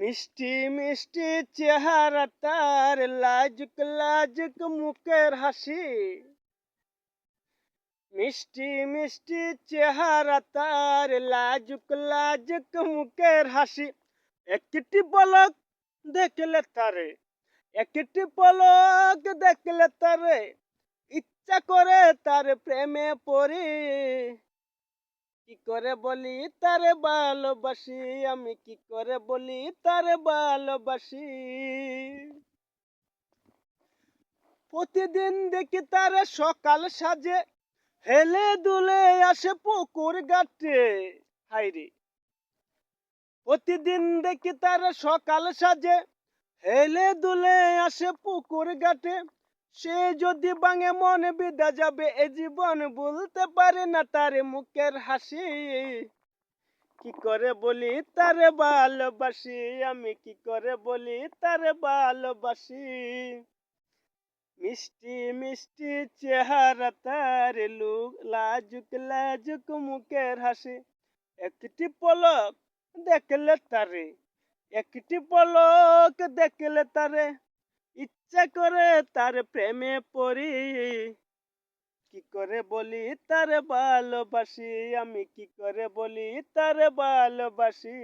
মিষ্টি মিষ্টি চেহারা তার, লাজুক লাজুক মুখের হাসি। মিষ্টি মিষ্টি চেহারা তার, লাজুক লাজুক মুখের হাসি। একটি পলক দেখলে তারে, একটি পলক দেখলে তারে, ইচ্ছা করে তার প্রেমে পড়ি। কি করে বলি তারে ভালোবাসি? আমি কি করে বলি তারে ভালোবাসি? প্রতিদিন দেখি তারে সকাল সাজে, হেলে দুলে আসে পুকুর ঘাটে। হাইরে প্রতিদিন দেখি তারে সকাল সাজে, হেলে দুলে আসে পুকুর ঘাটে। সে যদি বাঙে মনে বিদা যাবে, এ জীবন বলতে পারে না তারে মুখের হাসি। কি করে বলি তারে ভালোবাসি? আমি কি করে বলি তারে ভালোবাসি? মিষ্টি মিষ্টি চেহারা তার লুক, লাজুক লাজুক মুখের হাসি। একটি পলক দেখলে তারে, একটি পলক দেখলে তারে। ইচ্ছা করে তার প্রেমে পড়ি। কি করে বলি তার ভালোবাসি? আমি কি করে বলি তার ভালোবাসি?